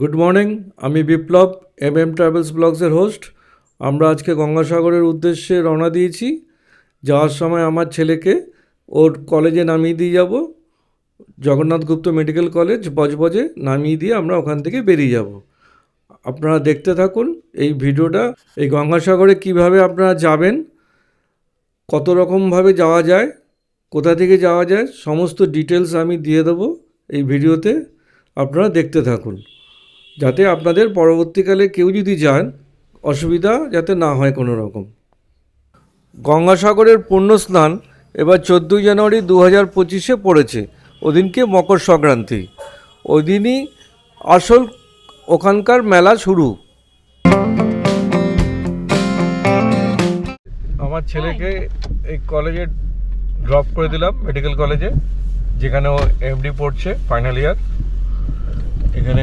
Good morning আমি Biplab M M travels ব্লগসের host আমরা আজকে গঙ্গাসাগরের উদ্দেশ্যে রওনা দিয়েছি। যাওয়ার সময় আমার ছেলেকে ওর কলেজে নামিয়ে দিয়ে যাব। জগন্নাথ গুপ্ত মেডিকেল কলেজ, বজবজে নামিয়ে দিয়ে আমরা ওখান থেকে বেরিয়ে যাব। আপনারা দেখতে থাকুন এই ভিডিওটা, এই গঙ্গাসাগরে কীভাবে আপনারা যাবেন, কত রকমভাবে যাওয়া যায়, কোথা থেকে যাওয়া যায়, সমস্ত ডিটেলস আমি দিয়ে দেবো এই ভিডিওতে। আপনারা দেখতে থাকুন। যাতে আপনাদের পরবর্তীকালে কেউ যদি যান, অসুবিধা যাতে না হয় কোনো রকম গঙ্গাসাগরের স্নান এবার চোদ্দোই জানুয়ারি দু হাজার পঁচিশে পড়েছে। ওদিনকে মকর সংক্রান্তি। ওই দিনই আসল ওখানকার মেলা শুরু। আমার ছেলেকে এই কলেজে ড্রপ করে দিলাম, মেডিকেল কলেজে, যেখানে ও এমডি পড়ছে ফাইনাল ইয়ার এখানে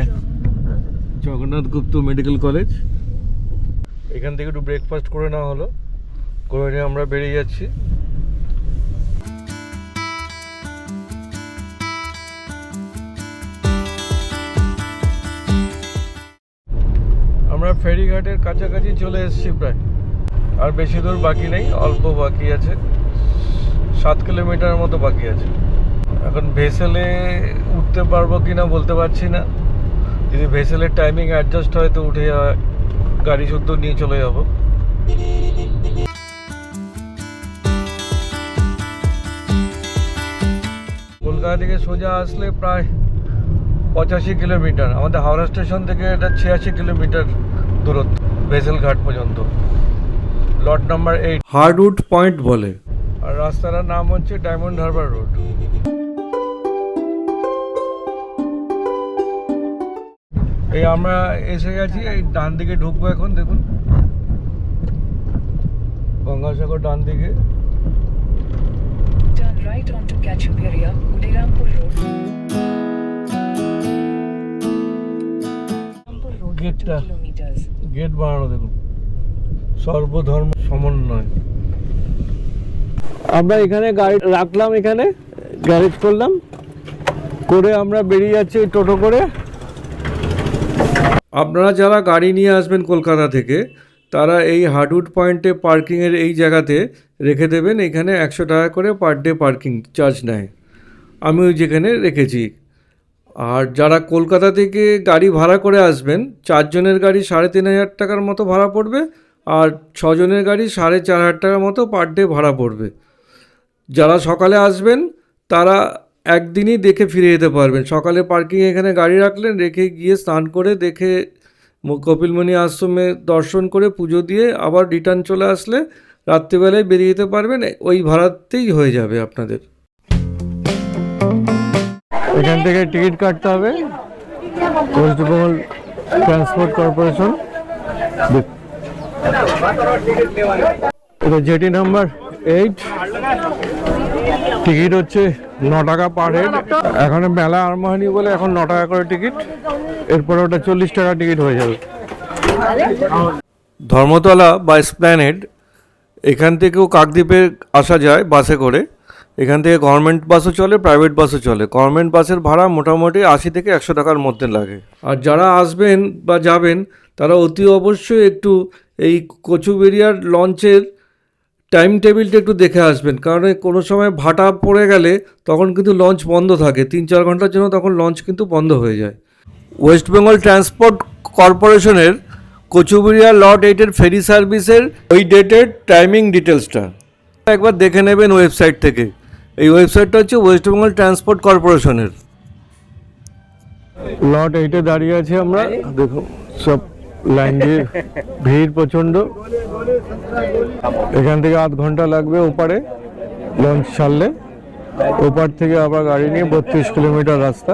জগন্নাথ গুপ্ত মেডিকেল কলেজ। এখান থেকে একটু ব্রেকফাস্ট করে নেওয়া হলো। করে নিয়ে আমরা বেরিয়ে যাচ্ছি। আমরা ফেরিঘাটের কাছাকাছি চলে এসেছি প্রায়। আর বেশি দূর বাকি নেই, অল্প বাকি আছে। সাত কিলোমিটার মতো বাকি আছে। এখন ভেসেলে উঠতে পারব কি না বলতে পারছি না। যদি ভেসেলের টাইমিং অ্যাডজাস্ট হয় তো উঠে গাড়ি শুদ্ধ নিয়ে চলে যাব। কলকাতা থেকে সোজা আসলে প্রায় পঁচাশি কিলোমিটার আমাদের হাওড়া স্টেশন থেকে এটা ছিয়াশি কিলোমিটার দূরত্ব ভেসেল ঘাট পর্যন্ত। Lot number eight hardwood point বলে। আর রাস্তাটার নাম হচ্ছে ডায়মন্ড হারবার রোড। এই আমরা এসে গেছি এই ডান দিকে ঢুকবো এখন দেখুন। গঙ্গাসাগর ডান দিকে। Turn right onto Kachupiria, Udirampur Road. Udirampur Road for Get, 2 kilometers. Gate বানানো দেখুন। সর্বধর্ম সমন্বয়। আমরা এখানে গাড়ি রাখলাম এখানে গ্যারেজ করলাম। করে আমরা বেরিয়ে যাচ্ছি টোটো করে। আপনারা যারা গাড়ি নিয়ে আসবেন কলকাতা থেকে, তারা এই হার্ডউড পয়েন্টে পার্কিংয়ের এই জায়গাতে রেখে দেবেন, এখানে একশো টাকা করে পার ডে পার্কিং চার্জ নেয়। আমি ওই যেখানে রেখেছি। আর যারা কলকাতা থেকে গাড়ি ভাড়া করে আসবেন, চারজনের গাড়ি সাড়ে তিন হাজার টাকার মতো ভাড়া পড়বে, আর ছজনের গাড়ি সাড়ে চার হাজার টাকার মতো পার ডে ভাড়া পড়বে। যারা সকালে আসবেন, তারা একদিনই দেখে ফিরে যেতে পারবেন। সকালে পার্কিং এখানে গাড়ি রাখলেন, রেখে গিয়ে স্নান করে দেখে কপিলমণি আশ্রমে দর্শন করে পুজো দিয়ে আবার রিটার্ন চলে আসলে রাত্রিবেলায় বেরিয়ে যেতে পারবেন। ওই ভাড়াতেই হয়ে যাবে আপনাদের। এখান থেকে টিকিট কাটতে হবে। West Bengal Transport Corporation. এটা জেটি নাম্বার এইট। টিকিট হচ্ছে ন টাকা পার হেড। এখন মেলা আরম্ভ হয়নি বলে এখন ন টাকা করে টিকিট। এরপরে ওটা চল্লিশ টাকা টিকিট হয়ে যাবে। ধর্মতলা বা স্প্ল্যানেড এখান থেকেও কাকদ্বীপে আসা যায় বাসে করে। এখান থেকে গভর্নমেন্ট বাসও চলে প্রাইভেট বাসও চলে। গভর্নমেন্ট বাসের ভাড়া মোটামুটি আশি থেকে একশো টাকার মধ্যে লাগে। আর যারা আসবেন বা যাবেন তারা অতি অবশ্যই একটু এই কচুবেরিয়ার লঞ্চের টাইম টেবিলটা একটু দেখে আসবেন। কারণ এই কোনো সময় ভাটা পড়ে গেলে তখন কিন্তু লঞ্চ বন্ধ থাকে। তিন চার ঘণ্টার জন্য তখন লঞ্চ কিন্তু বন্ধ হয়ে যায়। ওয়েস্ট বেঙ্গল ট্রান্সপোর্ট কর্পোরেশনের কচুবেরিয়া লট এইটের ফেরি সার্ভিসের ওই ডেটের টাইমিং ডিটেলসটা একবার দেখে নেবেন ওয়েবসাইট থেকে। এই ওয়েবসাইটটা হচ্ছে ওয়েস্ট বেঙ্গল ট্রান্সপোর্ট কর্পোরেশনের লট এইটে দাঁড়িয়ে আছি আমরা। দেখুন সব লাইন দিয়ে ভিড় প্রচণ্ড। এখান থেকে আধ ঘণ্টা লাগবে ওপারে লঞ্চ ছাড়লে। ওপার থেকে আবার গাড়ি নিয়ে বত্রিশ কিলোমিটার রাস্তা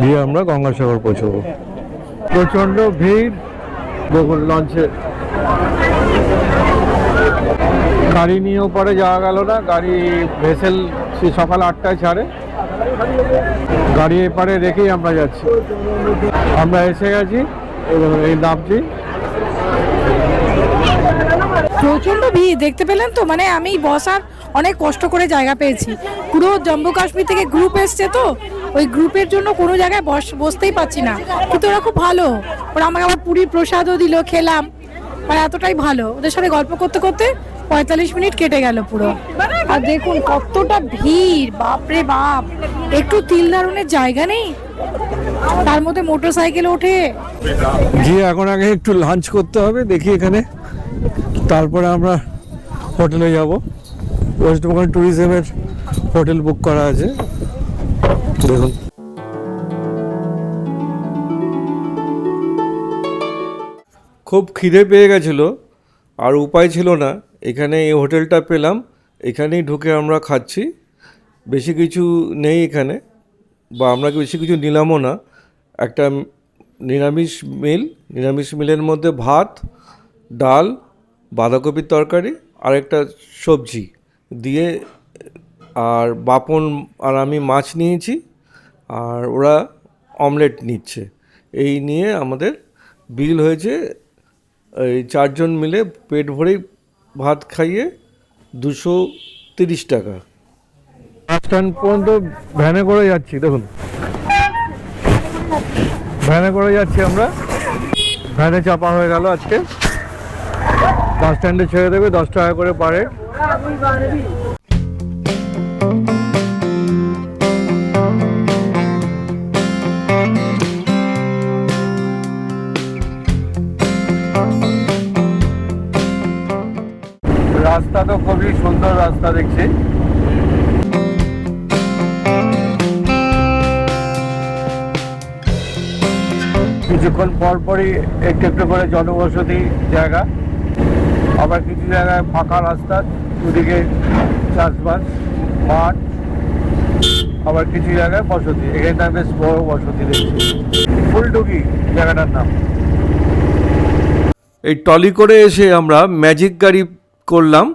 দিয়ে আমরা গঙ্গাসাগর পৌঁছবো। প্রচণ্ড ভিড় দেখুন লঞ্চে। গাড়ি নিয়ে ওপারে যাওয়া গেল না, গাড়ি ভেসেল সে সকাল আটটায় ছাড়ে। গাড়ি এপারে রেখেই আমরা যাচ্ছি। আমরা এসে গেছি। এই নামছি প্রচণ্ড ভিড়, দেখতে পেলেন তো? মানে আমি বসার অনেক কষ্ট করে জায়গা পেয়েছি। পুরো জম্মু কাশ্মীর থেকে গ্রুপ এসছে তো? ওই গ্রুপের জন্য কোনো জায়গায় বস, বসতেই পারছি না। কিন্তু ওরা খুব ভালো। ওরা আমাকে আবার পুরীর প্রসাদও দিল, খেলাম। আর এতটাই ভালো। ওদের সাথে গল্প করতে করতে পঁয়তাল্লিশ মিনিট কেটে গেল পুরো। আর দেখুন, কতটা ভিড়! বাপরে বাপ! একটু তিল ধারণের জায়গা নেই? তার মধ্যে মোটর সাইকেল ওঠে। গিয়ে এখন আগে একটু লাঞ্চ করতে হবে দেখি এখানে। তারপরে আমরা হোটেলে যাব। ওয়েস্ট বেঙ্গল ট্যুরিজমের হোটেল বুক করা আছে। দেখুন। খুব খিদে পেয়ে গেছিল আর উপায় ছিল না। এখানে এই হোটেলটা পেলাম এখানেই ঢুকে আমরা খাচ্ছি। বেশি কিছু নেই এখানে বা আমরা বেশি কিছু নিলামও না। একটা নিরামিষ মিল, নিরামিষ মিলের মধ্যে ভাত, ডাল, বাঁধাকপির তরকারি, আর একটা সবজি দিয়ে, আর বাপন আর আমি মাছ নিয়েছি, আর ওরা অমলেট নিচ্ছে। এই নিয়ে আমাদের বিল হয়েছে, এই চারজন মিলে পেট ভরেই ভাত খাইয়ে দুশো তিরিশ টাকা। বাস স্ট্যান্ড পর্যন্ত ভ্যানে করে যাচ্ছি, দেখুন। ভ্যানে করে যাচ্ছি আমরা। ভ্যানে চাপা হয়ে গেল আজকে। বাস স্ট্যান্ডে ছেড়ে দেবে, দশ টাকা করে পারে। রাস্তা তো খুবই সুন্দর রাস্তা দেখছি। কিছুক্ষণ পর পরই একটু একটু করে জনবসতি জায়গা। আবার কিছু জায়গায় ফাঁকা রাস্তা দুদিকে চাষবাস মাঠ আবার কিছু জায়গায় বসতি। এখানটা বেশ বড় বসতি রয়েছে ফুলটুকি জায়গাটার নাম। এই টলি করে এসে আমরা ম্যাজিক গাড়ি করলাম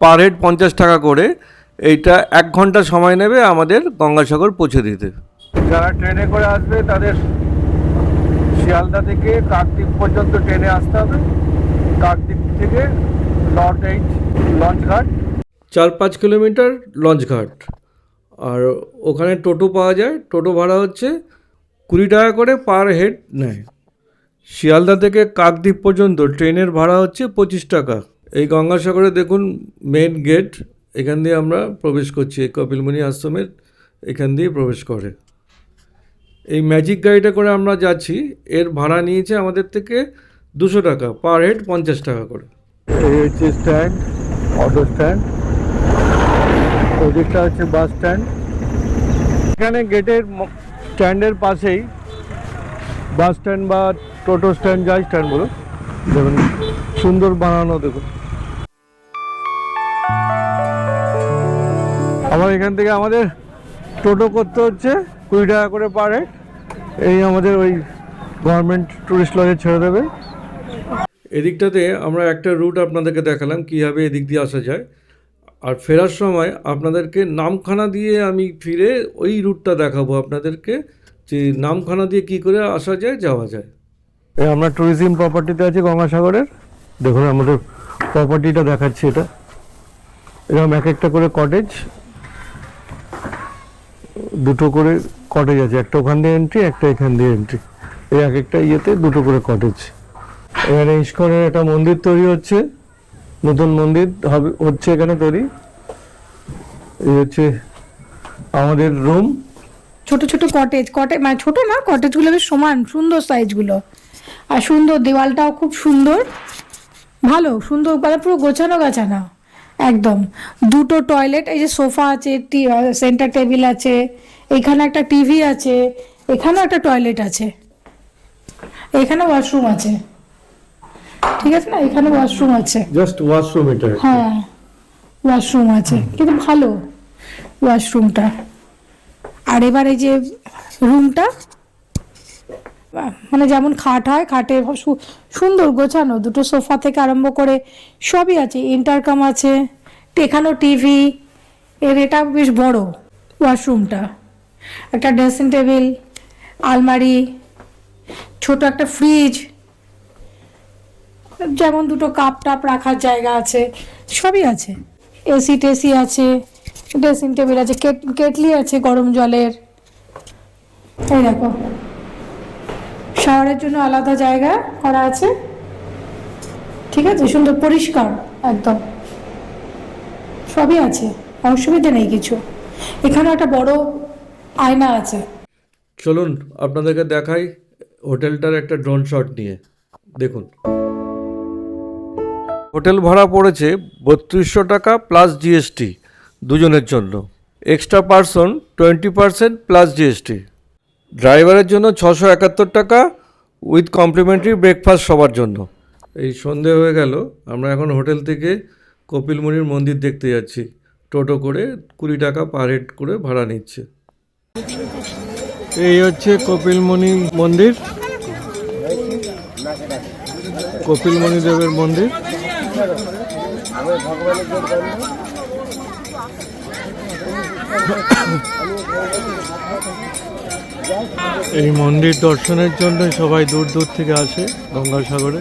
পার হেড পঞ্চাশ টাকা করে। এইটা এক ঘণ্টা সময় নেবে আমাদের গঙ্গাসাগর পৌঁছে দিতে। যারা ট্রেনে করে আসবে তাদের শিয়ালদা থেকে কাকদ্বীপ পর্যন্ত ট্রেনে আসতে হবে। কাকদ্বীপ থেকে নর্থ এইট লঞ্চ ঘাট চার পাঁচ কিলোমিটার লঞ্চ ঘাট আর ওখানে টোটো পাওয়া যায়। টোটো ভাড়া হচ্ছে কুড়ি টাকা করে পার হেড নেয়। শিয়ালদা থেকে কাকদ্বীপ পর্যন্ত ট্রেনের ভাড়া হচ্ছে পঁচিশ টাকা। এই গঙ্গাসাগরে দেখুন মেন গেট এখান দিয়ে আমরা প্রবেশ করছি। এই কপিলমুনি আশ্রমের এখান দিয়ে প্রবেশ করে। এই ম্যাজিক গাড়িটা করে আমরা যাচ্ছি, এর ভাড়া নিয়েছে আমাদের থেকে দুশো টাকা পার হেড পঞ্চাশ টাকা করে। এই হচ্ছে স্ট্যান্ড অটো স্ট্যান্ড ওদিকটা হচ্ছে বাস স্ট্যান্ড এখানে গেটের স্ট্যান্ডের পাশেই বাস স্ট্যান্ড বা টোটো স্ট্যান্ড যাই স্ট্যান্ড বলো দেখুন, সুন্দর বানানো দেখুন। আবার এখান থেকে আমাদের টোটো করতে হচ্ছে কুড়ি টাকা করে পার হেড এই আমাদের ওই গভর্নমেন্ট টুরিস্ট লজে ছেড়ে দেবে। এদিকটাতে আমরা একটা রুট আপনাদেরকে দেখালাম কীভাবে এদিক দিয়ে আসা যায়। আর ফেরার সময় আপনাদেরকে নামখানা দিয়ে আমি ফিরে ওই রুটটা দেখাবো আপনাদেরকে যে নামখানা দিয়ে কি করে আসা যায় যাওয়া যায়। এই আমরা ট্যুরিজম প্রপার্টিতে আছি গঙ্গাসাগরের। দেখুন আমাদের প্রপার্টিটা দেখাচ্ছি এটা। এরকম এক একটা করে কটেজ দুটো করে কটেজ আছে, একটা ওখান দিয়ে এন্ট্রি একটা এখান দিয়ে এন্ট্রি এই এক একটা ইয়েতে দুটো করে কটেজ এখানে ইস্কনের একটা মন্দির তৈরি হচ্ছে, নতুন মন্দির হবে, হচ্ছে এখানে তৈরি। এই হচ্ছে আমাদের রুম ছোট ছোট কটেজ কটেজ মানে ছোট না কটেজগুলো বেশ সমান, সুন্দর সাইজগুলো আর সুন্দর, দেওয়ালটাও খুব সুন্দর। ভালো, সুন্দর মানে পুরো গোছানো গাছানো একদম। দুটো টয়লেট এই যে সোফা আছে সেন্টার টেবিল আছে এখানে একটা টিভি আছে এখানেও একটা টয়লেট আছে। এখানে ওয়াশরুম আছে। ঠিক আছে না? এখানে ওয়াশরুম আছে। জাস্ট ওয়াশরুম এটা হ্যাঁ ওয়াশরুম আছে। কিন্তু ভালো ওয়াশরুমটা আর এবার এই যে রুমটা মানে যেমন খাট হয়, খাটে সুন্দর গোছানো। দুটো সোফা থেকে আরম্ভ করে সবই আছে। ইন্টারকাম আছে এখানেও টিভি এর এটা বেশ বড় ওয়াশরুমটা একটা ড্রেসিং টেবিল আলমারি, ছোট একটা ফ্রিজ যেমন দুটো কাপ টাপ রাখার জায়গা আছে, সবই আছে। এসি টেসি আছে ড্রেসিং টেবিল আছে কেট- কেটলি আছে গরম জলের। এই দেখো। শাওয়ারের জন্য আলাদা জায়গা করা আছে। ঠিক আছে? সুন্দর পরিষ্কার একদম। সবই আছে। অসুবিধা নেই কিছু। এখানে একটা বড় আয়না আছে। চলুন, আপনাদেরকে দেখাই হোটেলটার একটা ড্রোন শট নিয়ে। দেখুন। হোটেল ভাড়া পড়েছে বত্রিশশো টাকা প্লাস জিএসটি দুজনের জন্য। Extra person twenty percent plus GST ড্রাইভারের জন্য ছশো একাত্তর টাকা উইথ কমপ্লিমেন্টারি ব্রেকফাস্ট সবার জন্য। এই সন্ধে হয়ে গেল, আমরা এখন হোটেল থেকে কপিলমুনির মন্দির দেখতে যাচ্ছি। টোটো করে কুড়ি টাকা পার হেড করে ভাড়া নিচ্ছে। এই হচ্ছে কপিলমণি মন্দির। কপিলমণি দেবের মন্দির। এই মন্দির দর্শনের জন্য সবাই দূর দূর থেকে আসে গঙ্গাসাগরে।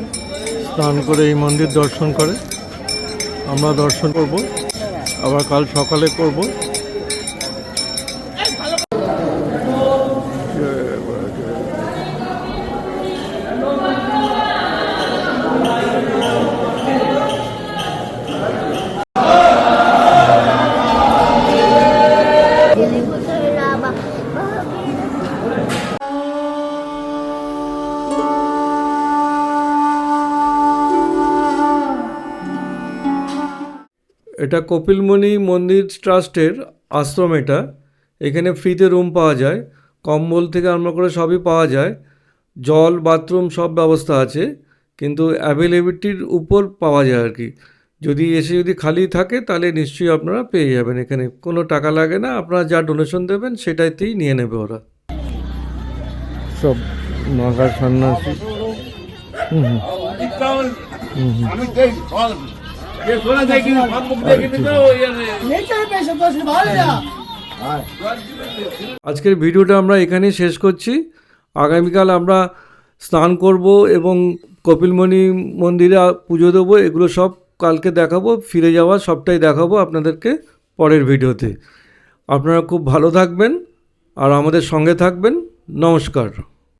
স্নান করে এই মন্দির দর্শন করে। আমরা দর্শন করব। আবার কাল সকালে করব। এটা কপিলমণি মন্দির ট্রাস্টের আশ্রম এটা। এখানে ফ্রিতে রুম পাওয়া যায়। কম্বল থেকে আরম্ভ করে সবই পাওয়া যায়। জল বাথরুম সব ব্যবস্থা আছে। কিন্তু অ্যাভেলেবিলিটির উপর পাওয়া যায় আর কি। যদি এসে যদি খালি থাকে তাহলে নিশ্চয়ই আপনারা পেয়ে যাবেন এখানে। কোনো টাকা লাগে না আপনারা যা ডোনেশন দেবেন সেটাইতেই নিয়ে নেবে ওরা। সব নাগা সন্ন্যাসী। হুম হুম। হুম হুম আজকের ভিডিওটা আমরা এখানেই শেষ করছি। আগামীকাল আমরা স্নান করব এবং কপিলমণি মন্দিরে পুজো দেবো এগুলো সব কালকে দেখাবো ফিরে যাওয়া সবটাই দেখাবো আপনাদেরকে পরের ভিডিওতে। আপনারা খুব ভালো থাকবেন আর আমাদের সঙ্গে থাকবেন। নমস্কার।